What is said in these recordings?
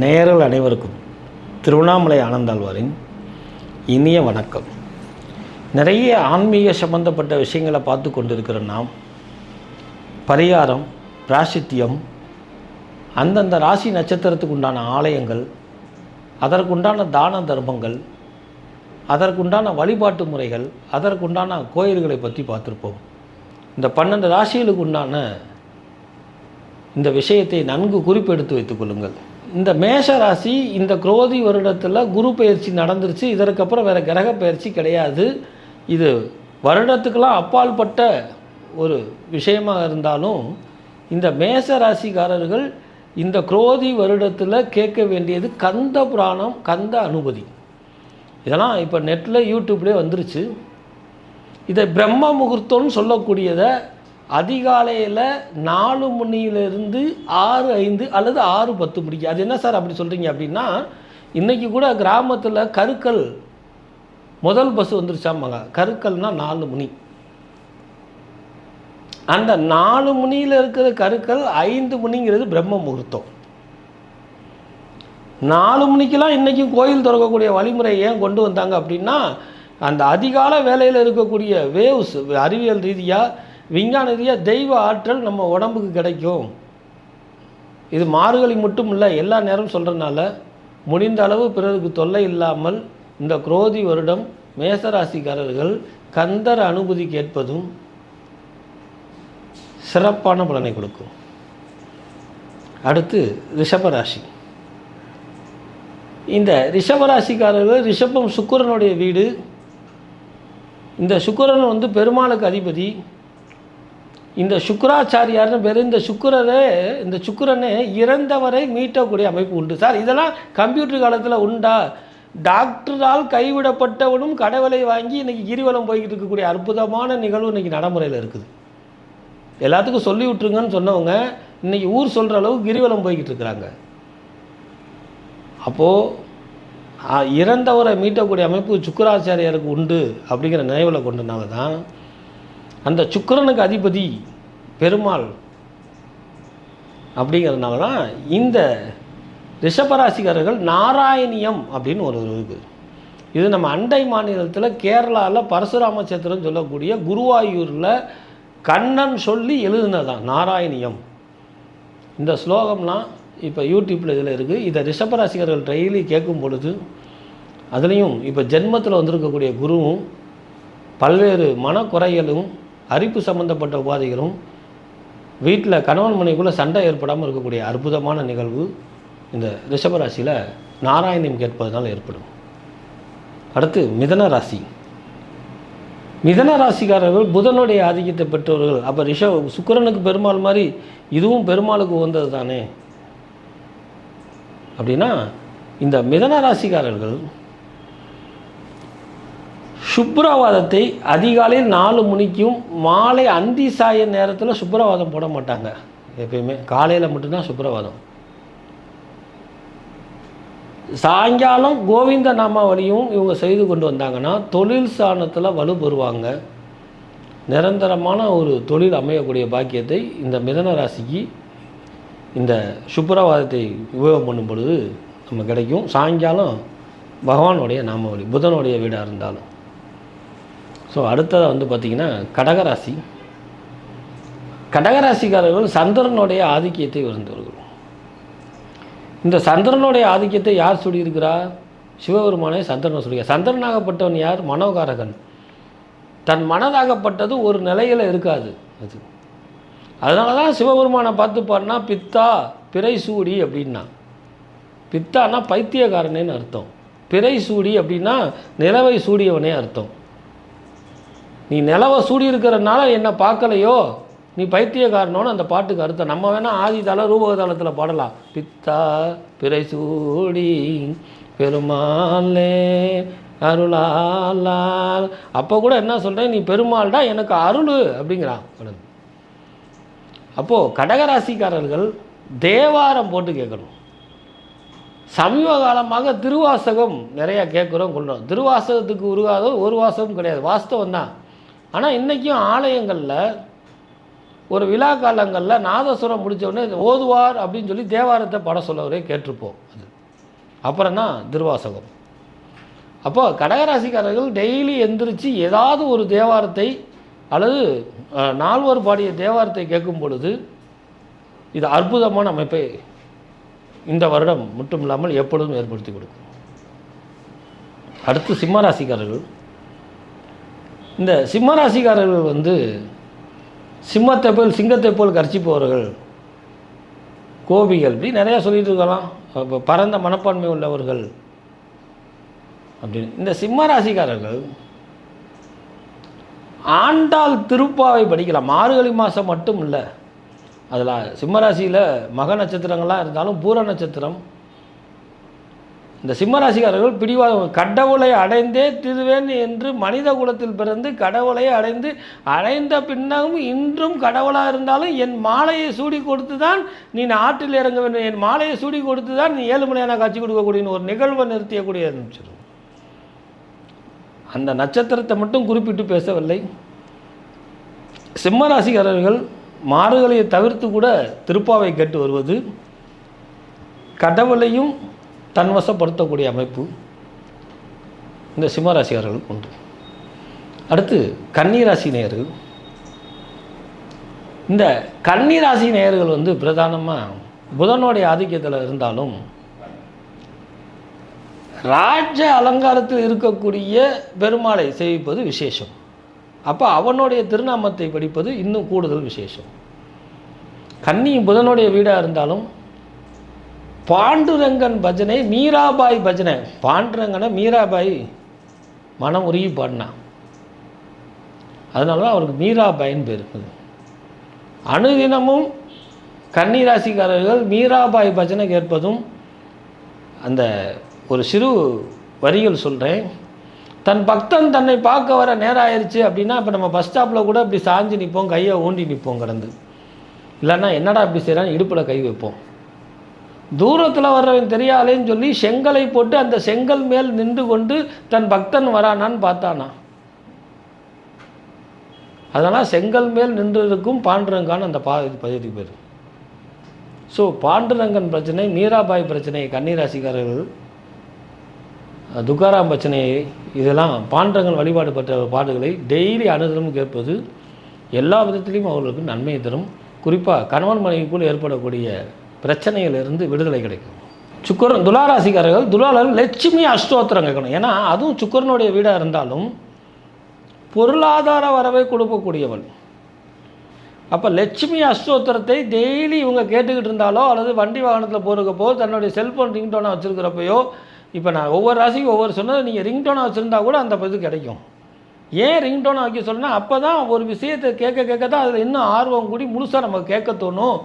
நேரல் அனைவருக்கும் திருவண்ணாமலை ஆனந்தாழ்வாரின் இனிய வணக்கம். நிறைய ஆன்மீக சம்பந்தப்பட்ட விஷயங்களை பார்த்து கொண்டிருக்கிற நாம் பரிகாரம் பிராசித்தியம் அந்தந்த ராசி நட்சத்திரத்துக்கு உண்டான ஆலயங்கள் அதற்குண்டான தான தர்மங்கள் அதற்குண்டான வழிபாட்டு முறைகள் அதற்குண்டான கோயில்களை பற்றி பார்த்துருப்போம். இந்த பன்னெண்டு ராசிகளுக்கு உண்டான இந்த விஷயத்தை நன்கு குறிப்பெடுத்து வைத்துக் கொள்ளுங்கள். இந்த மேஷ ராசி இந்த குரோதி வருடத்தில் குரு பயிற்சி நடந்துருச்சு. இதற்கப்புறம் வேறு கிரக பயிற்சி கிடையாது. இது வருடத்துக்கெல்லாம் அப்பால்பட்ட ஒரு விஷயமாக இருந்தாலும் இந்த மேஷ ராசிக்காரர்கள் இந்த குரோதி வருடத்தில் கேட்க வேண்டியது கந்த புராணம் கந்த அனுபதி. இதெல்லாம் இப்போ நெட்டில் யூடியூப்லேயே வந்துருச்சு. இதை பிரம்ம முகூர்த்தம்னு சொல்லக்கூடியதை அதிகாலையில் நாலு மணியிலிருந்து ஆறு ஐந்து அல்லது ஆறு பத்து மணிக்கு. அது என்ன சார் அப்படி சொல்கிறீங்க அப்படின்னா இன்றைக்கி கூட கிராமத்தில் கருக்கல் முதல் பஸ் வந்துருச்சாமாங்க கருக்கல்னால் நாலு மணி. அந்த நாலு மணியில் இருக்கிற கருக்கள் ஐந்து மணிங்கிறது பிரம்ம முகூர்த்தம். நாலு மணிக்கெல்லாம் இன்றைக்கும் கோயில் திறக்கக்கூடிய வழிமுறை ஏன் கொண்டு வந்தாங்க அப்படின்னா அந்த அதிகால வேலையில் இருக்கக்கூடிய வேவ்ஸ் அறிவியல் ரீதியாக விஞ்ஞான ரீதியாக தெய்வ ஆற்றல் நம்ம உடம்புக்கு கிடைக்கும். இது மார்கழி மட்டும் இல்லை எல்லா நேரம் சொல்கிறனால முடிந்த அளவு பிறருக்கு தொல்லை இல்லாமல் இந்த குரோதி வருடம் மேசராசிக்காரர்கள் கந்தர் அனுமதி கேட்பதும் சிறப்பான பலனை கொடுக்கும். அடுத்து ரிஷபராசி. இந்த ரிஷபராசிக்காரர்கள் ரிஷபம் சுக்கரனுடைய வீடு. இந்த சுக்கரன் வந்து பெருமாளுக்கு அதிபதி. இந்த சுக்கராச்சாரியார்னு பேர் இந்த சுக்கரரே இந்த சுக்கிரனே இறந்தவரை மீட்டக்கூடிய அமைப்பு உண்டு. சார் இதெல்லாம் கம்ப்யூட்டர் காலத்தில் உண்டா? டாக்டரால் கைவிடப்பட்டவனும் கடவுளை வாங்கி இன்றைக்கி கிரிவலம் போய்கிட்டு இருக்கக்கூடிய அற்புதமான நிகழ்வு இன்றைக்கி நடைமுறையில் இருக்குது. எல்லாத்துக்கும் சொல்லி விட்ருங்கன்னு சொன்னவங்க இன்றைக்கி ஊர் சொல்கிற அளவுக்கு கிரிவலம் போய்கிட்டு இருக்கிறாங்க. அப்போது இறந்தவரை மீட்டக்கூடிய அமைப்பு சுக்கராச்சாரியாருக்கு உண்டு அப்படிங்கிற நினைவில் கொண்டனால தான் அந்த சுக்கரனுக்கு அதிபதி பெருமாள் அப்படிங்கிறதுனால தான் இந்த ரிஷபராசிக்காரர்கள் நாராயணியம் அப்படின்னு ஒரு இருக்குது. இது நம்ம அண்டை மாநிலத்தில் கேரளாவில் பரசுராம சேத்திரம் சொல்லக்கூடிய குருவாயூரில் கண்ணன் சொல்லி எழுதுனதான் நாராயணியம். இந்த ஸ்லோகம்லாம் இப்போ யூடியூப்பில் இதில் இருக்குது இதை ரிஷபராசிகர்கள் டெய்லி கேட்கும் பொழுது அதுலேயும் இப்போ ஜென்மத்தில் வந்திருக்கக்கூடிய குருவும் பல்வேறு மனக்குறைகளும் அரிப்பு சம்பந்தப்பட்ட உபாதைகளும் வீட்டில் கணவன் மனைவிக்குள்ளே சண்டை ஏற்படாமல் இருக்கக்கூடிய அற்புதமான நிகழ்வு இந்த ரிஷபராசியில் நாராயணியம் கேட்பதனால் ஏற்படும். அடுத்து மிதன ராசி. மிதன ராசிக்காரர்கள் புதனுடைய ஆதிக்கத்தை பெற்றவர்கள் அப்போ ரிஷ சுக்கிரனுக்கு பெருமாள் மாதிரி இதுவும் பெருமாளுக்கு உகந்தது தானே அப்படின்னா இந்த மிதன ராசிக்காரர்கள் சுப்ரவாதத்தை அதிகாலையில் நாலு மணிக்கும் மாலை அந்தி சாய நேரத்தில் சுப்ரவாதம் போட மாட்டாங்க. எப்பயுமே காலையில் மட்டும்தான் சுப்ரவாதம். சாயங்காலம் கோவிந்த நாமாவளியும் இவங்க செய்து கொண்டு வந்தாங்கன்னா தொழில் சாணத்தில் வலு பெறுவாங்க. நிரந்தரமான ஒரு தொழில் அமையக்கூடிய பாக்கியத்தை இந்த மிதன ராசிக்கு இந்த சுப்ரவாதத்தை உபயோகம் பண்ணும் பொழுது நம்ம கிடைக்கும். சாயங்காலம் பகவானுடைய நாமாவளி புதனுடைய வீடாக இருந்தாலும். ஸோ அடுத்ததாக வந்து பார்த்திங்கன்னா கடகராசி. கடகராசிக்காரர்கள் சந்திரனுடைய ஆதிக்கியத்தை உணர்ந்தவர்கள் இந்த சந்திரனுடைய ஆதிக்கத்தை யார் சொல்லியிருக்கிறா? சிவபெருமானே சந்திரனை சொல்லிய சந்திரனாகப்பட்டவன் யார்? மனோகாரகன். தன் மனதாகப்பட்டது ஒரு நிலையில் இருக்காது அது. அதனால தான் சிவபெருமானை பார்த்து பாருன்னா பித்தா பிறை சூடி அப்படின்னா. பித்தானா பைத்தியக்காரனேன்னு அர்த்தம். பிறை சூடி அப்படின்னா நிலவை சூடியவனே அர்த்தம். நீ நிலவை சூடி இருக்கிறனால என்னை பார்க்கலையோ? நீ பைத்தியக்காரனோன்னு அந்த பாட்டுக்கு அர்த்தம். நம்ம வேணால் ஆதிதால ரூபகதாளத்தில் பாடலாம். பித்தா பிறை சூடி பெருமாளே அருளாலால் அப்போ கூட என்ன சொல்கிறேன் நீ பெருமாள்டா எனக்கு அருள் அப்படிங்கிறான் கடவுள் அப்போது கடகராசிக்காரர்கள் தேவாரம் போட்டு கேட்கணும். சமீப காலமாக திருவாசகம் நிறையா கேட்குறோம் கொள்கிறோம் திருவாசகத்துக்கு உருவாத ஒரு வாசகம் கிடையாது. வாஸ்தவம் தான் ஆனால் இன்றைக்கும் ஆலயங்களில் ஒரு விழா காலங்களில் நாதஸ்வரம் முடித்தவுடனே ஓதுவார் அப்படின்னு சொல்லி தேவாரத்தை பாட சொல்லவரே கேட்டிருப்போம் அது. அப்புறம் தான் திருவாசகம். அப்போ கடகராசிக்காரர்கள் டெய்லி எந்திரிச்சு ஏதாவது ஒரு தேவாரத்தை அல்லது நால்வர் பாடிய தேவாரத்தை கேட்கும் பொழுது இது அற்புதமான அமைப்பை இந்த வருடம் மட்டும் இல்லாமல் எப்பொழுதும் ஏற்படுத்தி கொடுக்கும். அடுத்து சிம்மராசிக்காரர்கள். இந்த சிம்மராசிக்காரர்கள் வந்து சிம்மத்தை போல் சிங்கத்தை போல் கர்ச்சிப்பவர்கள் கோபிகள் இப்படி நிறையா சொல்லிட்டு இருக்கலாம். பரந்த மனப்பான்மை உள்ளவர்கள். அப்படின்னு. இந்த சிம்ம ராசிக்காரர்கள் ஆண்டாள் திருப்பாவை படிக்கலாம். மார்கழி மாதம் மட்டும் இல்லை. அதில் சிம்மராசியில் மக நட்சத்திரங்களாக இருந்தாலும் பூர நட்சத்திரம் இந்த சிம்மராசிக்காரர்கள் பிடிவாதம் கடவுளை அடைந்தே திருவேன் என்று மனித குலத்தில் பிறந்து கடவுளை அடைந்து அடைந்த பின்னரும் இன்றும் கடவுளாக இருந்தாலும் என் மாலையை சூடி கொடுத்து தான் நீ ஆற்றில் இறங்க வேண்டும் என் மாலையை சூடி கொடுத்து தான் நீ ஏழு மணியான காட்சி கொடுக்கக்கூடிய ஒரு நிகழ்வை நிறுத்தியக்கூடிய ஆரம்பிச்சிடும் அந்த நட்சத்திரத்தை மட்டும் குறிப்பிட்டு பேசவில்லை. சிம்மராசிக்காரர்கள் மாறுகளையை தவிர்த்து கூட திருப்பாவை கட்டு வருவது கடவுளையும் தன்வசப்படுத்தக்கூடிய அமைப்பு இந்த சிம்மராசிக்காரர்களுக்கு உண்டு. அடுத்து கன்னிராசி நேயர்கள் இந்த கன்னிராசி நேயர்கள் வந்து பிரதானமாக புதனுடைய ஆதிக்கத்தில் இருந்தாலும் ராஜ அலங்காரத்தில் இருக்கக்கூடிய பெருமாளை சேவிப்பது விசேஷம். அப்போ அவனுடைய திருநாமத்தை படிப்பது இன்னும் கூடுதல் விசேஷம். கன்னி புதனுடைய வீடாக இருந்தாலும் பாண்டுரங்கன் பஜனை மீராபாய் பஜனை. பாண்டுரங்கனை மீராபாய் மனம் உருகி பாடினான் அதனால தான் அவருக்கு மீராபாயின்னு பேர் அனுதினமும் கன்னிராசிக்காரர்கள் மீராபாய் பஜனை கேட்பதும் அந்த ஒரு சிறு வரிகள் சொல்கிறேன் தன் பக்தன் தன்னை பார்க்க வர நேரம் ஆயிடுச்சு அப்படின்னா இப்போ நம்ம பஸ் ஸ்டாப்பில் கூட இப்படி சாஞ்சு நிற்போம் கையை ஊண்டி நிற்போம் கடந்து. இல்லைன்னா என்னடா இப்படி செய்கிறான்னு இடுப்பில் கை வைப்போம். தூரத்தில் வர்றவன் தெரியாதேன்னு சொல்லி செங்கலை போட்டு அந்த செங்கல் மேல் நின்று கொண்டு தன் பக்தன் வரானான்னு பார்த்தானா? அதனால் செங்கல் மேல் நின்று இருக்கும் அந்த பா பகுதிக்கு பேர். ஸோ பாண்டுரங்கன் பிரச்சனை மீராபாய் பிரச்சனை கன்னிராசிக்காரர்கள் துக்காராம் பிரச்சனை இதெல்லாம் பாண்டரங்கன் வழிபாடு பெற்ற பாடுகளை டெய்லி அனுதினம் கேட்பது எல்லா விதத்திலையும் அவர்களுக்கு நன்மையை தரும். குறிப்பாக கணவன் மனைவிக்குள் ஏற்படக்கூடிய பிரச்சனையிலிருந்து விடுதலை கிடைக்கும். சுக்கரன் துளாராசிக்காரர்கள் துலாளர் லட்சுமி அஷ்டோத்திரம் கேட்கணும் ஏன்னா அதுவும் சுக்கரனுடைய வீடாக இருந்தாலும் பொருளாதார வரவை கொடுக்கக்கூடியவள். அப்போ லட்சுமி அஷ்டோத்திரத்தை டெய்லி இவங்க கேட்டுக்கிட்டு இருந்தாலோ அல்லது வண்டி வாகனத்தில் போகிறப்போ தன்னுடைய செல்ஃபோன் ரிங்டோனாக வச்சுருக்கிறப்பையோ இப்போ நான் ஒவ்வொரு ராசிக்கும் ஒவ்வொரு சொன்னது நீங்கள் ரிங்டோனாக வச்சுருந்தா கூட அந்த இது கிடைக்கும். ஏன் ரிங்டோனாக வைக்க சொன்னால் அப்போ தான் ஒரு விஷயத்தை கேட்க கேட்க தான் அதில் இன்னும் ஆர்வம் கூடி முழுசாக நம்ம கேட்க தோணும்.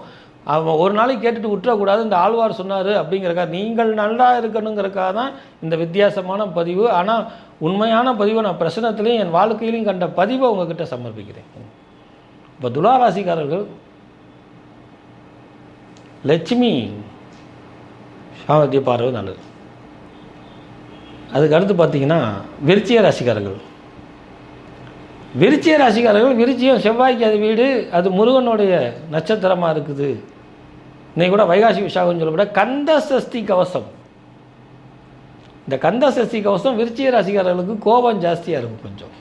அவன் ஒரு நாளைக்கு கேட்டுட்டு விட்டுறக்கூடாது இந்த ஆழ்வார் சொன்னார் அப்படிங்கிறக்கா நீங்கள் நல்லா இருக்கணுங்கிறக்காக தான் இந்த வித்தியாசமான பதிவு. ஆனால் உண்மையான பதிவை நான் பிரசனத்துலேயும் என் வாழ்க்கையிலையும் கண்ட பதிவை உங்ககிட்ட சமர்ப்பிக்கிறேன். இப்போ துளாராசிக்காரர்கள் லட்சுமி சாமர்த்திய பார்வை நல்லது. அதுக்கு அடுத்து பார்த்தீங்கன்னா விருச்சிய ராசிக்காரர்கள். விருச்சிய ராசிக்காரர்கள் விருச்சியம் செவ்வாய்க்கு அது வீடு அது முருகனுடைய நட்சத்திரமாக இருக்குது. இன்னைக்கு கூட வைகாசி விசாகம்னு சொல்லப்பட கந்த சஷ்டி கவசம். இந்த கந்த சஷ்டி கவசம் விருச்சிய ராசிக்காரர்களுக்கு கோபம் ஜாஸ்தியாக இருக்கும் கொஞ்சம்.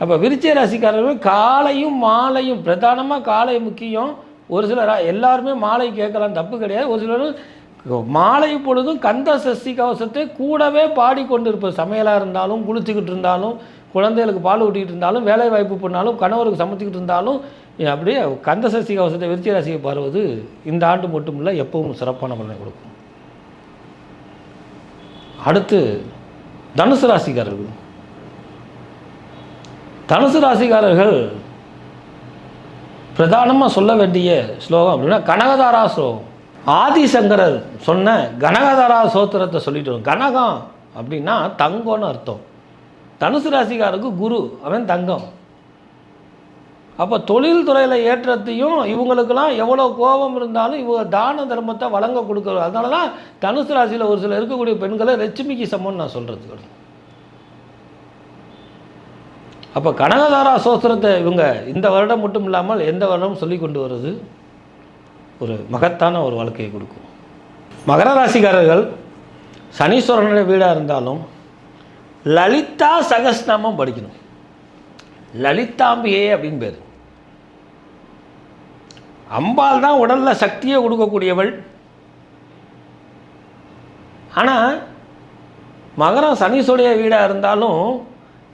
அப்போ விருச்சிய ராசிக்காரர்கள் காலையும் மாலையும் பிரதானமாக காலை முக்கியம். ஒரு சிலர் எல்லாருமே மாலை கேட்கலாம் தப்பு கிடையாது. ஒரு சிலர் மாலை பொழுதும் கந்த சஷ்டி கவசத்தை கூடவே பாடிக்கொண்டு இருப்பது சமையலாக இருந்தாலும் குளிச்சுக்கிட்டு இருந்தாலும் குழந்தைகளுக்கு பால் ஊட்டிக்கிட்டு இருந்தாலும் வேலை வாய்ப்பு பண்ணாலும் கணவருக்கு சமைச்சிக்கிட்டு இருந்தாலும் அப்படியே கந்த சஷ்டி கவசத்தை விருத்தி ராசியை பாருவது இந்த ஆண்டு மட்டும் இல்லை எப்பவும் சிறப்பான பலனை கொடுக்கும். அடுத்து தனுசு ராசிக்காரர்கள். தனுசு ராசிக்காரர்கள் பிரதானமாக சொல்ல வேண்டிய ஸ்லோகம் அப்படின்னா கனகதாரா ஸ்லோகம். ஆதிசங்கரர் சொன்ன கனகதாரா சோத்திரத்தை சொல்லிட்டு வரும். கனகம் அப்படின்னா தங்கம்னு அர்த்தம். தனுசு ராசிக்காரருக்கு குரு அவன் தங்கம். அப்போ தொழில் துறையில் ஏற்றத்தையும் இவங்களுக்கெல்லாம் எவ்வளோ கோபம் இருந்தாலும் இவங்க தான தர்மத்தை வழங்க கொடுக்குறது. அதனால தான் தனுசு ராசியில் ஒரு சில இருக்கக்கூடிய பெண்களை லட்சுமிக்கு சமம்னு நான் சொல்கிறது அப்போ கனகதாரா சோஸ்திரத்தை இவங்க இந்த வருடம் மட்டும் இல்லாமல் எந்த வருடமும் சொல்லி கொண்டு வர்றது ஒரு மகத்தான ஒரு வாழ்க்கையை கொடுக்கும். மகர ராசிக்காரர்கள் சனீஸ்வரனுடைய வீடாக இருந்தாலும் லலிதா சகஸ்நாமம் படிக்கணும். லலிதாம்பிகை அப்படின்னு பேர். அம்பாள் தான் உடலில் சக்தியை கொடுக்கக்கூடியவள். ஆனால் மகரம் சனீஸ்வடைய வீடாக இருந்தாலும்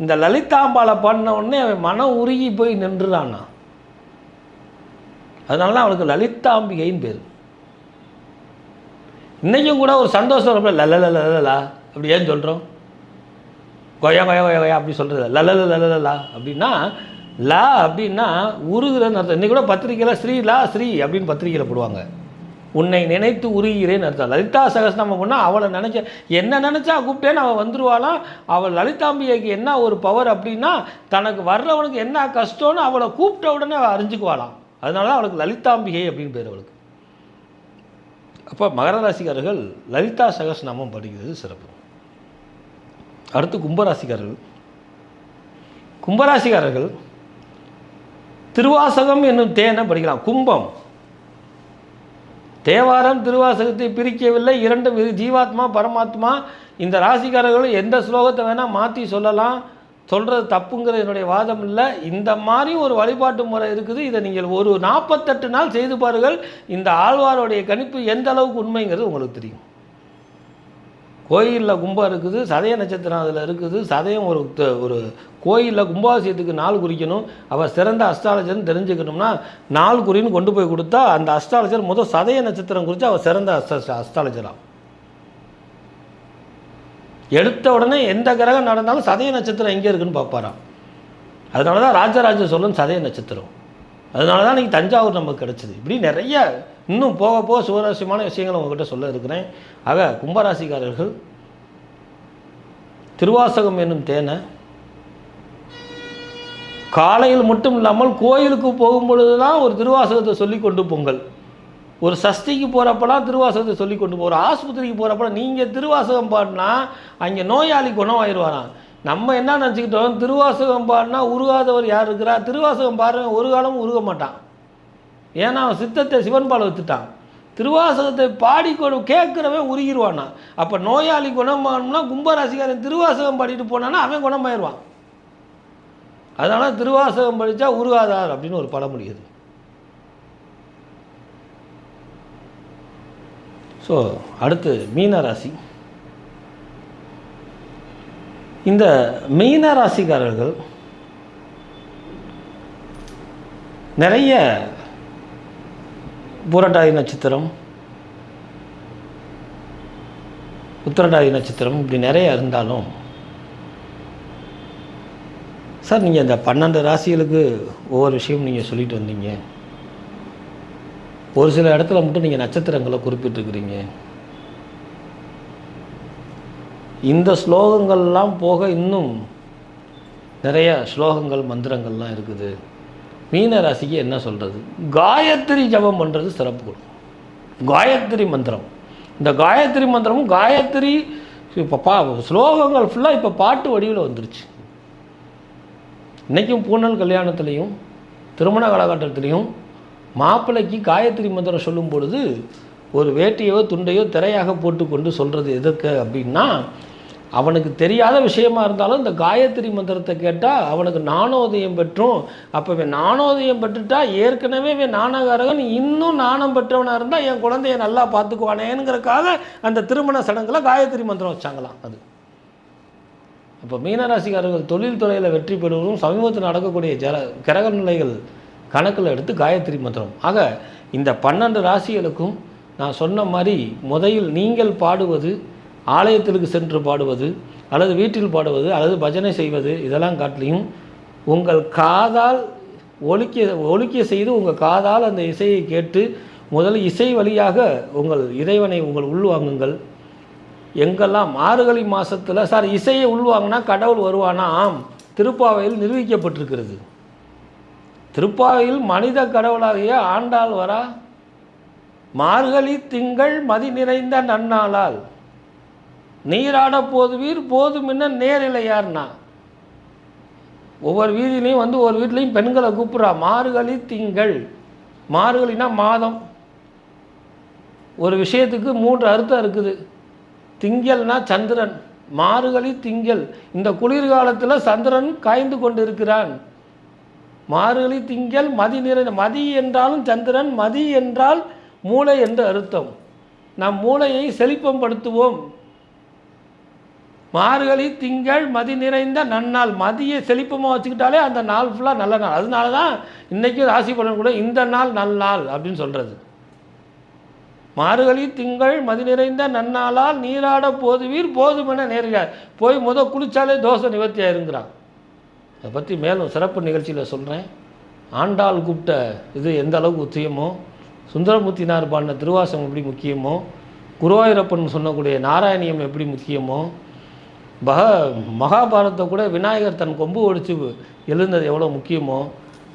இந்த லலிதாம்பாளை பண்ண உடனே அவன் மனம் உருகி போய் நின்றுறான்னா அதனால தான் அவளுக்கு லலிதாம்பிகைன்னு பேர். இன்றைக்கும் கூட ஒரு சந்தோஷம் ரொம்ப லல லலலா அப்படி ஏன் சொல்கிறோம் கொயா கொயா கொயா கொயா அப்படி சொல்கிறது லல லல லா அப்படின்னா லா அப்படின்னா உருகுறன்னு அர்த்தம். இன்னைக்கு கூட பத்திரிக்கையில் ஸ்ரீ லா ஸ்ரீ அப்படின்னு பத்திரிக்கையில் போடுவாங்க. உன்னை நினைத்து உருகிறேன்னு அர்த்தம். லலிதா சகஸ்நாமம் பண்ணால் அவளை நினச்ச என்ன நினச்சா கூப்பிட்டேன்னு அவள் வந்துருவாளாம் அவள் லலிதாம்பிகைக்கு என்ன ஒரு பவர் அப்படின்னா தனக்கு வர்றவனுக்கு என்ன கஷ்டம்னு அவளை கூப்பிட்ட உடனே அவள் அறிஞ்சுக்குவாளாம். அதனால தான் அவளுக்கு லலிதாம்பிகை அப்படின்னு பேர் அவளுக்கு. அப்போ மகர ராசிக்காரர்கள் லலிதா சகஸ்நாமம் படிக்கிறது சிறப்பு. அடுத்து கும்பராசிக்காரர்கள். கும்பராசிக்காரர்கள் திருவாசகம் என்னும் தேனை படிக்கலாம். கும்பம். தேவாரம் திருவாசகத்தை பிரிக்கவில்லை. இரண்டும் ஜீவாத்மா பரமாத்மா. இந்த ராசிக்காரர்கள் எந்த ஸ்லோகத்தை வேணால் மாற்றி சொல்லலாம். சொல்கிறது தப்புங்கிற என்னுடைய வாதம் இல்லை. இந்த மாதிரி ஒரு வழிபாட்டு முறை இருக்குது. இதை நீங்கள் ஒரு நாற்பத்தெட்டு நாள் செய்து பாருங்கள். இந்த ஆழ்வாருடைய கணிப்பு எந்த அளவுக்கு உண்மைங்கிறது உங்களுக்கு தெரியும். கோயிலில் கும்பம் இருக்குது சதய நட்சத்திரம் அதில் இருக்குது சதயம் ஒரு ஒரு கோயிலில் கும்பாபிஷேகத்துக்கு நாள் குறிக்கணும். அவள் சிறந்த அஸ்ட்ராலஜர்னு தெரிஞ்சுக்கணும்னா நாள் குறின்னு கொண்டு போய் கொடுத்தா அந்த அஸ்ட்ராலஜர் முதல் சதய நட்சத்திரம் குறித்து அவள் சிறந்த அஸ்ட அஸ்ட்ராலஜராக எடுத்த உடனே எந்த கிரகம் நடந்தாலும் சதய நட்சத்திரம் எங்கே இருக்குன்னு பார்ப்பாராம். அதனால தான் ராஜராஜ சோழன் சதய நட்சத்திரம். அதனால தான் இன்றைக்கி தஞ்சாவூர் நமக்கு கிடச்சிது. இப்படி நிறைய இன்னும் போக போக சுவாரஸ்யமான விஷயங்களை உங்ககிட்ட சொல்ல இருக்கிறேன். ஆக கும்பராசிக்காரர்கள் திருவாசகம் என்னும் தேனை காலையில் மட்டும் இல்லாமல் கோயிலுக்கு போகும் பொழுது தான் ஒரு திருவாசகத்தை சொல்லி கொண்டு பொங்கல் ஒரு சஷ்டிக்கு போகிறப்பெல்லாம் திருவாசகத்தை சொல்லி கொண்டு போகிற ஆஸ்பத்திரிக்கு போகிறப்பெல்லாம் நீங்கள் திருவாசகம் பாடினா அங்கே நோயாளி குணமாயிடுவாராம் நம்ம என்ன நினச்சிக்கிட்டோம்? திருவாசகம் பாடினா உருகாதவர் யார் இருக்கிறா திருவாசகம் பாடுறவன் ஒரு காலமும் உருக மாட்டான். ஏன்னா அவன் சித்தத்தை சிவன் பால் வச்சுட்டான். திருவாசகத்தை பாடிக்கொண்டு கேட்குறவன் உருகிடுவானா அப்போ நோயாளி குணமாகணும்னா கும்பராசிக்காரன் திருவாசகம் பாடிட்டு போனான்னா அவன் குணமாயிருவான். அதனால் திருவாசகம் படித்தா உருகாதார் அப்படின்னு ஒரு படம் முடியுது. ஸோ அடுத்து மீன ராசி. இந்த மீன ராசிக்காரர்கள் நிறைய பூரட்டாதி நட்சத்திரம். உத்திரட்டாதி நட்சத்திரம் இப்படி நிறைய இருந்தாலும் சார் நீங்கள் இந்த பன்னெண்டு ராசிகளுக்கு ஒவ்வொரு விஷயம் நீங்கள் சொல்லிட்டு வந்தீங்க. ஒரு சில இடத்துல மட்டும் நீங்கள் நட்சத்திரங்களை குறிப்பிட்டிருக்கிறீங்க. இந்த ஸ்லோகங்கள்லாம் போக இன்னும் நிறைய ஸ்லோகங்கள் மந்திரங்கள்லாம் இருக்குது. மீன ராசிக்கு என்ன சொல்கிறது காயத்ரி ஜபம் பண்ணுறது சிறப்பு கொடுக்கும். காயத்ரி மந்திரம். இந்த காயத்ரி மந்திரமும் காயத்ரி இப்போ பா ஸ்லோகங்கள் ஃபுல்லாக இப்போ பாட்டு வடிவில் வந்துருச்சு. இன்றைக்கும் பூனல் கல்யாணத்துலேயும் திருமண காலகட்டத்திலையும் மாப்பிள்ளைக்கு காயத்ரி மந்திரம் சொல்லும் பொழுது ஒரு வேட்டியோ துண்டையோ திரையாக போட்டுக்கொண்டு சொல்கிறது எதற்கு அப்படின்னா அவனுக்கு தெரியாத விஷயமா இருந்தாலும் இந்த காயத்ரி மந்திரத்தை கேட்டால் அவனுக்கு நாணோதயம் பெற்றும். அப்போ இவன் நாணோதயம் பெற்றுட்டா ஏற்கனவே இவன் நாணகாரகன் இன்னும் நாணம் பெற்றவனாக இருந்தால் என் குழந்தைய நல்லா பார்த்துக்குவானேங்கிறதுக்காக அந்த திருமண சடங்கில் காயத்ரி மந்திரம் வச்சாங்களாம் அது. அப்போ மீனராசிக்காரர்கள் தொழில் துறையில் வெற்றி பெறுவதும் சமீபத்தில் நடக்கக்கூடிய ஜல கிரக நிலைகள் கணக்கில் எடுத்து காயத்ரி மந்திரம். ஆக இந்த பன்னெண்டு ராசிகளுக்கும் நான் சொன்ன மாதிரி முதலில் நீங்கள் பாடுவது ஆலயத்திற்கு சென்று பாடுவது அல்லது வீட்டில் பாடுவது அல்லது பஜனை செய்வது இதெல்லாம் காட்டிலையும் உங்கள் காதால் ஒலிக்க ஒலிக்க செய்து உங்கள் காதால் அந்த இசையை கேட்டு முதல் இசை வழியாக உங்கள் இறைவனை உங்கள் உள்வாங்குங்கள். எங்கெல்லாம் மார்கழி மாதத்தில் சார் இசையை உள்வாங்கினா கடவுள் வருவானா? ஆம். திருப்பாவையில் நிரூபிக்கப்பட்டிருக்கிறது. திருப்பாவையில் மனித கடவுளாகிய ஆண்டாள் வரா? மார்கழி திங்கள் மதி நிறைந்த நன்னாளால். நீராட போதுவீர் போதுமின்ன நேரிலையார்னா ஒவ்வொரு வீதியிலையும் வந்து ஒரு வீட்லேயும் பெண்களை கூப்பிட்றா. மார்கழி திங்கள். மார்கழினா மாதம். ஒரு விஷயத்துக்கு மூன்று அர்த்தம் இருக்குது. திங்கள்னா சந்திரன். மார்கழி திங்கள். இந்த குளிர்காலத்தில் சந்திரன் காய்ந்து கொண்டிருக்கிறான். மார்கழி திங்கள் மதி நிறை மதி என்றாலும் சந்திரன் மதி என்றால் மூளை என்று அர்த்தம். நம் மூளையை செழிப்பம்படுத்துவோம். மார்கழி திங்கள் மதி நிறைந்த நன்னாள். மதியை செழிப்பமாக வச்சுக்கிட்டாலே அந்த நாள் ஃபுல்லாக நல்ல நாள். அதனால தான் இன்றைக்கி ராசி பலன் கூட இந்த நாள் நல்ல நாள் அப்படின்னு சொல்கிறது மார்கழி திங்கள் மதி நிறைந்த நன்னாளால் நீராட போதுவீர் போதுமென நேர்கிறார். போய் முத குளிச்சாலே தோசை நிவர்த்தி ஆயிருங்கிறான். அதை பற்றி மேலும் சிறப்பு நிகழ்ச்சியில் சொல்கிறேன் ஆண்டாள் கூப்பிட்ட இது எந்த அளவுக்கு முக்கியமோ சுந்தரமூர்த்தினார் பாடின திருவாசம் எப்படி முக்கியமோ? குருவாயூரப்பன் சொன்னக்கூடிய நாராயணியம் எப்படி முக்கியமோ? பக மகாபாரதத்தை கூட விநாயகர் தன் கொம்பு ஒடிச்சு எழுந்தது எவ்வளோ முக்கியமோ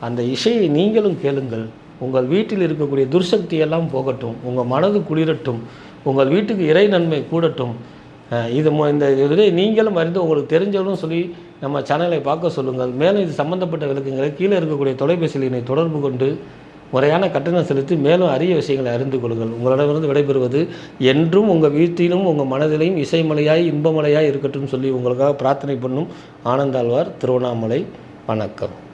அந்த இசையை நீங்களும் கேளுங்கள். உங்கள் வீட்டில் இருக்கக்கூடிய துர்சக்தியெல்லாம் போகட்டும் உங்கள் மனது குளிரட்டும் உங்கள் வீட்டுக்கு இறை நன்மை கூடட்டும். இது இந்த இதை நீங்களும் அறிந்து உங்களுக்கு தெரிஞ்சவங்களும் சொல்லி நம்ம சேனலை பார்க்க சொல்லுங்கள். மேலும் இது சம்பந்தப்பட்ட விளக்கங்களை கீழே இருக்கக்கூடிய தொலைபேசியில் என்னை தொடர்பு கொண்டு முறையான கட்டணம் செலுத்தி மேலும் அரிய விஷயங்களை அறிந்து கொள்ளுங்கள். உங்களிடமிருந்து விடைபெறுவது என்றும் உங்கள் வீட்டிலும் உங்கள் மனதிலையும் இசைமலையாய் இன்பமலையாய் இருக்கட்டும் சொல்லி உங்களுக்காக பிரார்த்தனை பண்ணும் ஆனந்தாழ்வார் திருவண்ணாமலை. வணக்கம்.